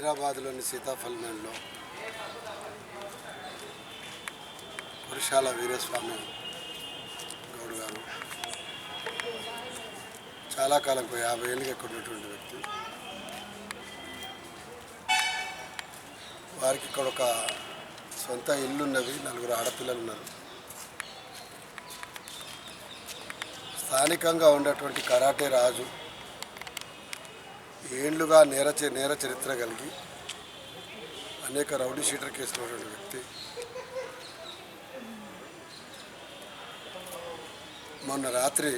హైదరాబాద్లోని సీతాఫలమేలో పురుషాల వీరస్వామి గౌడ్ గారు చాలా కాలం యాభై ఏళ్ళుగా ఇక్కడ ఉన్నటువంటి వ్యక్తి. వారికి ఇక్కడ ఒక సొంత ఇల్లు ఉన్నది నలుగురు ఆడపిల్లలు ఉన్నారు స్థానికంగా ఉన్నటువంటి కరాటే రాజు ఏండ్లుగా నేర నేర చరిత్ర కలిగి అనేక రౌడీ షీటర్ కేసులు వ్యక్తి. మొన్న రాత్రి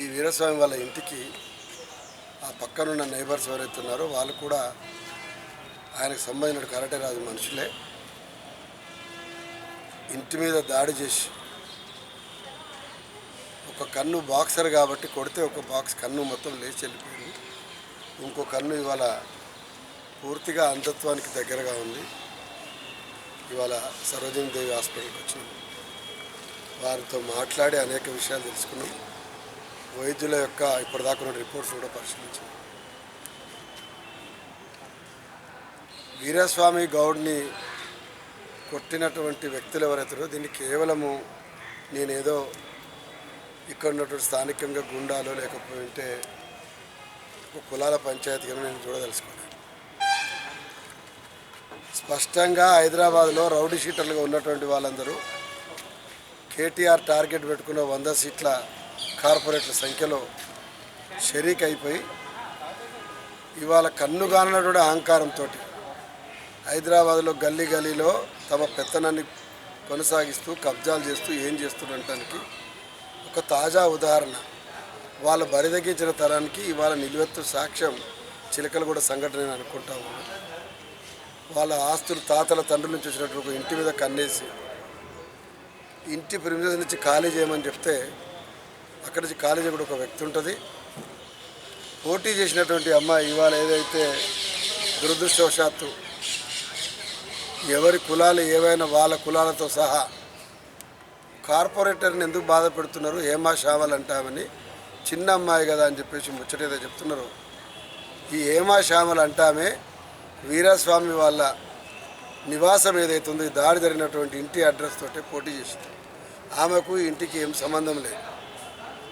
ఈ వీరస్వామి వాళ్ళ ఇంటికి ఆ పక్కనున్న నైబర్స్ ఎవరైతే ఉన్నారో వాళ్ళు కూడా ఆయనకు సంబంధించిన కరాటే రాజు మనుషులే. ఇంటి మీద దాడి చేసి ఒక కన్ను బాక్సర్ కాబట్టి కొడితే ఒక బాక్స్ కన్ను మొత్తం లేచి వెళ్ళిపోయింది. ఇంకో కన్ను ఇవాళ పూర్తిగా అంధత్వానికి దగ్గరగా ఉంది. ఇవాళ సరోజిని దేవి హాస్పిటల్కి వచ్చినాం. వారితో మాట్లాడి అనేక విషయాలు తెలుసుకున్నాం. వైద్యుల యొక్క ఇప్పటిదాకా ఉన్న రిపోర్ట్స్ కూడా పరిశీలించాం. వీరస్వామి గౌడ్ని కొట్టినటువంటి వ్యక్తులు ఎవరైతారో దీన్ని కేవలము నేనేదో ఇక్కడ ఉన్నటువంటి స్థానికంగా గుండాలు లేకపోతే కులాల పంచాయతీగా నేను చూడదలుచుకున్నాను. స్పష్టంగా హైదరాబాద్లో రౌడీ షీటర్లుగా ఉన్నటువంటి వాళ్ళందరూ కేటీఆర్ టార్గెట్ పెట్టుకున్న వంద సీట్ల కార్పొరేట్ల సంఖ్యలో షరీక్ అయిపోయి ఇవాళ కన్నుగానటువంటి అహంకారంతో హైదరాబాద్లో గల్లీ గల్లీలో తమ పెత్తనాన్ని కొనసాగిస్తూ కబ్జాలు చేస్తూ ఏం చేస్తుండటానికి ఒక తాజా ఉదాహరణ. వాళ్ళ బరిదగించిన తరానికి ఇవాళ నిలువెత్తు సాక్ష్యం చిలకలు కూడా సంఘటన నేను అనుకుంటా ఉన్నాను వాళ్ళ ఆస్తులు తాతల తండ్రుల నుంచి వచ్చినట్టు ఒక ఇంటి మీద కన్నేసి ఇంటి ప్రిమిజెస్ నుంచి ఖాళీ చేయమని చెప్తే అక్కడి నుంచి ఖాళీ చేయకుండా ఒక వ్యక్తి ఉంటుంది. పోటీ చేసినటువంటి అమ్మాయి ఇవాళ ఏదైతే దురదృష్టవశాత్తు ఎవరి కులాలు ఏవైనా వాళ్ళ కులాలతో సహా కార్పొరేటర్ని ఎందుకు బాధ పెడుతున్నారు? ఏమా షావల్ అంటామని చిన్న అమ్మాయి కదా అని చెప్పేసి ముచ్చటేదో చెప్తున్నారు. ఈ ఏమా శ్యామలు అంటామే వీరస్వామి వాళ్ళ నివాసం ఏదైతే ఉందో దాడి జరిగినటువంటి ఇంటి అడ్రస్ తోటే పోటీ చేసింది. ఆమెకు ఇంటికి ఏం సంబంధం లేదు.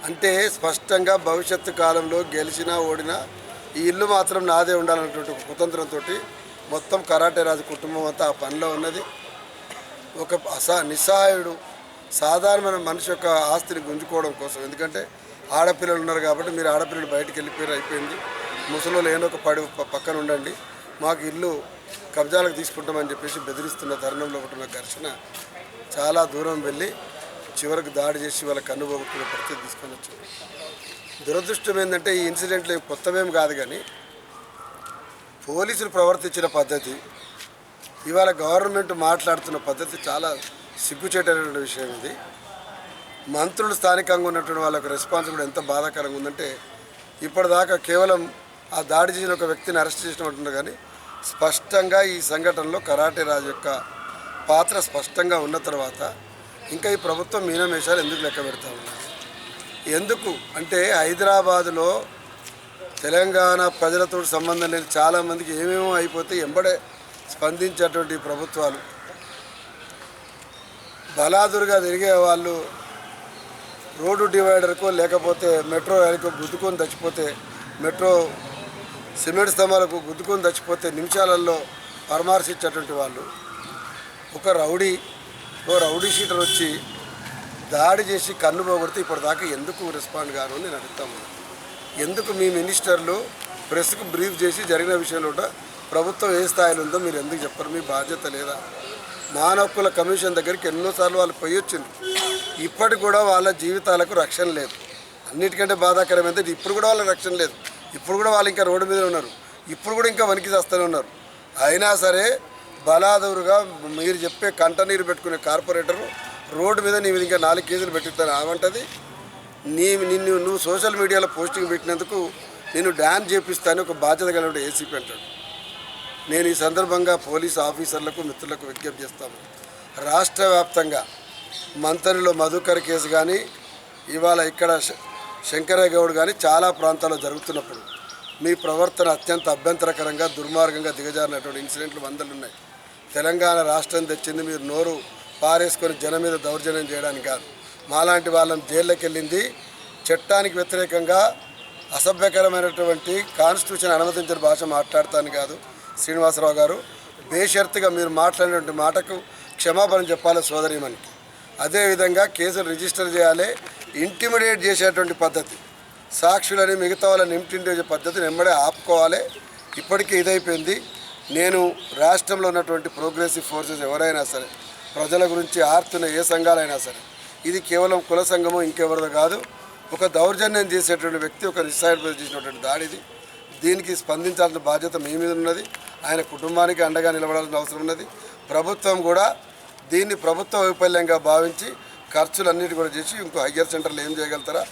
అంటే స్పష్టంగా భవిష్యత్తు కాలంలో గెలిచినా ఓడినా ఈ ఇల్లు మాత్రం నాదే ఉండాలన్నటువంటి కుతంత్రంతో మొత్తం కరాటే రాజు కుటుంబం అంతా ఆ పనిలో ఉన్నది. ఒక అసా నిస్సహాయుడు సాధారణమైన మనిషి యొక్క ఆస్తిని గుంజుకోవడం కోసం. ఎందుకంటే ఆడపిల్లలు ఉన్నారు కాబట్టి మీరు ఆడపిల్లలు బయటకు వెళ్ళిపోయారు అయిపోయింది. ముసలిలో ఏదో ఒక పడి పక్కన ఉండండి. మాకు ఇల్లు కబ్జాలకు తీసుకుంటామని చెప్పేసి బెదిరిస్తున్న తరుణంలో ఉంటున్న ఘర్షణ చాలా దూరం వెళ్ళి చివరికి దాడి చేసి వాళ్ళ కన్ను పరిస్థితి తీసుకొని వచ్చింది. దురదృష్టం ఏంటంటే ఈ ఇన్సిడెంట్లు ఏం కొత్తవేం కాదు కానీ పోలీసులు ప్రవర్తించిన పద్ధతి ఇవాళ గవర్నమెంట్ మాట్లాడుతున్న పద్ధతి చాలా సిగ్గుచేటటువంటి విషయం ఇది. మంత్రులు స్థానికంగా ఉన్నటువంటి వాళ్ళకు రెస్పాన్స్ కూడా ఎంత బాధాకరంగా ఉందంటే ఇప్పటిదాకా కేవలం ఆ దాడి చేసిన ఒక వ్యక్తిని అరెస్ట్ చేసినట్టుండే కానీ స్పష్టంగా ఈ సంఘటనలో కరాటే రాజు యొక్క పాత్ర స్పష్టంగా ఉన్న తర్వాత ఇంకా ఈ ప్రభుత్వం మీనమేషాలు ఎందుకు లెక్క పెడతా ఉన్నారు? ఎందుకు? అంటే హైదరాబాదులో తెలంగాణ ప్రజలతో సంబంధం లేని చాలామందికి ఏమేమో అయిపోతే ఎంబడే స్పందించేటువంటి ప్రభుత్వాలు బలాదురుగా తిరిగే వాళ్ళు రోడ్డు డివైడర్కో లేకపోతే మెట్రో రైలుకో గుద్దుకొని చచ్చిపోతే మెట్రో సిమెంట్ స్తంభాలకు గుద్దుకొని చచ్చిపోతే నిమిషాలలో పరామర్శించేటువంటి వాళ్ళు. ఒక రౌడీ ఓ రౌడీ షీటర్ వచ్చి దాడి చేసి కన్ను పోగొడితే ఇప్పటిదాకా ఎందుకు రెస్పాండ్ గారు అని నేను అడుగుతాము ఎందుకు మీ మినిస్టర్లు ప్రెస్కు బ్రీఫ్ చేసి జరిగిన విషయంలో కూడా ప్రభుత్వం ఏ స్థాయిలో ఉందో మీరు ఎందుకు చెప్పరు మీ బాధ్యత లేదా? మానవ హక్కుల కమిషన్ దగ్గరికి ఎన్నోసార్లు వాళ్ళు పోయి వచ్చింది ఇప్పటికి కూడా వాళ్ళ జీవితాలకు రక్షణ లేదు. అన్నిటికంటే బాధాకరం ఏంటంటే ఇప్పుడు కూడా వాళ్ళకి రక్షణ లేదు. ఇప్పుడు కూడా వాళ్ళు ఇంకా రోడ్డు మీద ఉన్నారు. ఇప్పుడు కూడా ఇంకా వణికి చేస్తూనే ఉన్నారు. అయినా సరే బలాదూరుగా మీరు చెప్పే కంట నీరు పెట్టుకునే కార్పొరేటరు రోడ్డు మీద నీ మీద ఇంకా నాలుగు కేజీలు పెట్టిస్తాను. ఏమంటుంది నీ నిన్ను నువ్వు సోషల్ మీడియాలో పోస్టింగ్ పెట్టినందుకు నేను డ్యాన్ చేపిస్తాను ఒక బాధ్యత కలిగిన ఏసీపీ అంటాడు. నేను ఈ సందర్భంగా పోలీస్ ఆఫీసర్లకు మిత్రులకు విజ్ఞప్తి చేస్తాను. రాష్ట్ర వ్యాప్తంగా మంతరిలో మధుకర్ కేసు కానీ ఇవాళ ఇక్కడ శ- శంకరయ్య గౌడ్ కానీ చాలా ప్రాంతాల్లో జరుగుతున్నప్పుడు మీ ప్రవర్తన అత్యంత అభ్యంతరకరంగా దుర్మార్గంగా దిగజారినటువంటి ఇన్సిడెంట్లు వందలు ఉన్నాయి తెలంగాణ రాష్ట్రం తెచ్చింది మీరు నోరు పారేసుకొని జనం మీద దౌర్జన్యం చేయడానికి కాదు. మాలాంటి వాళ్ళని జైల్లోకి వెళ్ళింది చట్టానికి వ్యతిరేకంగా అసభ్యకరమైనటువంటి కాన్స్టిట్యూషన్ అనుమతించిన భాష మాట్లాడతాను కాదు. శ్రీనివాసరావు గారు బేషరతుగా మీరు మాట్లాడినటువంటి మాటకు క్షమాపణ చెప్పాలి సోదరిమణికి అదేవిధంగా కేసులు రిజిస్టర్ చేయాలి ఇంటిమిడియేట్ చేసేటువంటి పద్ధతి. సాక్షులని మిగతా వాళ్ళని ఇంటిమిడియేట్ పద్ధతి పద్ధతిని వెంబడే ఆపుకోవాలి. ఇప్పటికీ ఇదైపోయింది. నేను రాష్ట్రంలో ఉన్నటువంటి ప్రోగ్రెసివ్ ఫోర్సెస్ ఎవరైనా సరే ప్రజల గురించి ఆర్తున్న ఏ సంఘాలైనా సరే ఇది కేవలం కుల సంఘము ఇంకెవరిదో కాదు. ఒక దౌర్జన్యం చేసేటువంటి వ్యక్తి ఒక నిస్సాయిడ్ చేసినటువంటి దాడిది. దీనికి స్పందించాల్సిన బాధ్యత మీ మీద ఉన్నది. ఆయన కుటుంబానికి అండగా నిలబడాల్సిన అవసరం ఉన్నది. ప్రభుత్వం కూడా దీన్ని ప్రభుత్వ వైఫల్యంగా భావించి ఖర్చులన్నిటి కూడా చేసి ఇంకో హయ్యర్ సెంటర్లు ఏం చేయగలుగుతారా?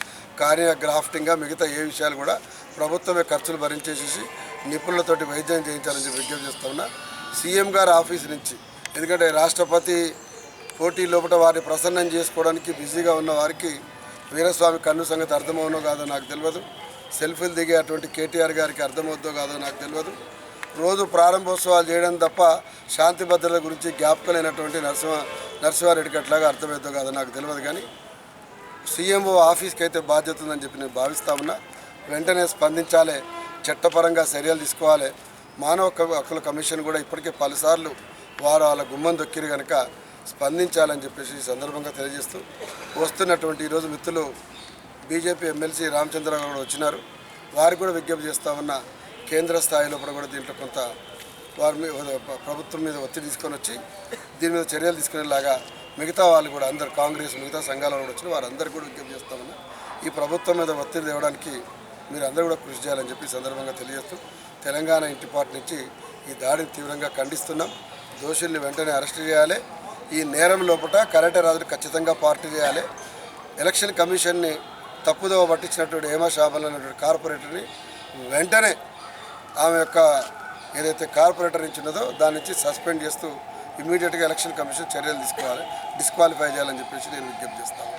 కార్య గ్రాఫ్టింగ్గా మిగతా ఏ విషయాలు కూడా ప్రభుత్వమే ఖర్చులు భరించేసేసి నిపుణులతోటి వైద్యం చేయించాలని చెప్పి విజ్ఞప్తి చేస్తా ఉన్నా. సీఎం గారి ఆఫీస్ నుంచి ఎందుకంటే రాష్ట్రపతి పోటీ లోపల వారిని ప్రసన్నం చేసుకోవడానికి బిజీగా ఉన్న వారికి వీరస్వామి కన్ను సంగతి అర్థమవునో కాదో నాకు తెలియదు. సెల్ఫీలు దిగే అటువంటి కేటీఆర్ గారికి అర్థమవుద్దో కాదో నాకు తెలియదు. రోజు ప్రారంభోత్సవాలు చేయడం తప్ప శాంతి భద్రతల గురించి జ్ఞాపకమైనటువంటి నరసింహ నరసింహారెడ్డికి అట్లాగా అర్థమవుద్దో కాదో నాకు తెలియదు కానీ సీఎంఓ ఆఫీస్కి అయితే బాధ్యత ఉందని చెప్పి నేను భావిస్తా ఉన్నా. వెంటనే స్పందించాలి చట్టపరంగా చర్యలు తీసుకోవాలి. మానవ హక్కుల కమిషన్ కూడా ఇప్పటికే పలుసార్లు వారు వాళ్ళ గుమ్మం దొక్కిరు కనుక స్పందించాలని చెప్పేసి ఈ సందర్భంగా తెలియజేస్తూ వస్తున్నటువంటి ఈరోజు మిత్రులు బీజేపీ ఎమ్మెల్సీ రామచంద్రరావు కూడా వచ్చినారు. వారు కూడా విజ్ఞప్తి చేస్తా ఉన్న కేంద్ర స్థాయిలో కూడా దీంట్లో కొంత వారి మీద ప్రభుత్వం మీద ఒత్తిడి తీసుకొని వచ్చి దీని మీద చర్యలు తీసుకునేలాగా మిగతా వాళ్ళు కూడా అందరు కాంగ్రెస్ మిగతా సంఘాల కూడా వచ్చిన వారందరూ కూడా విజ్ఞప్తి చేస్తా ఈ ప్రభుత్వం మీద ఒత్తిడి తేవడానికి మీరు అందరూ కూడా కృషి చేయాలని చెప్పి సందర్భంగా తెలియజేస్తూ తెలంగాణ ఇంటి పార్టీ నుంచి ఈ దాడిని తీవ్రంగా ఖండిస్తున్నాం. దోషుల్ని వెంటనే అరెస్ట్ చేయాలి. ఈ నేరం లోపల కరాటే రాజును ఖచ్చితంగా పార్టీ చేయాలి. ఎలక్షన్ కమిషన్ని తప్పుదోవ పట్టించినటువంటి హేమ షాబల్ అనేటువంటి కార్పొరేటర్ని వెంటనే ఆమె యొక్క ఏదైతే కార్పొరేటర్ నుంచి ఉన్నదో దాని నుంచి సస్పెండ్ చేస్తూ ఇమీడియట్గా ఎలక్షన్ కమిషన్ చర్యలు తీసుకోవాలి డిస్క్వాలిఫై చేయాలని చెప్పేసి నేను విజ్ఞప్తి చేస్తాను.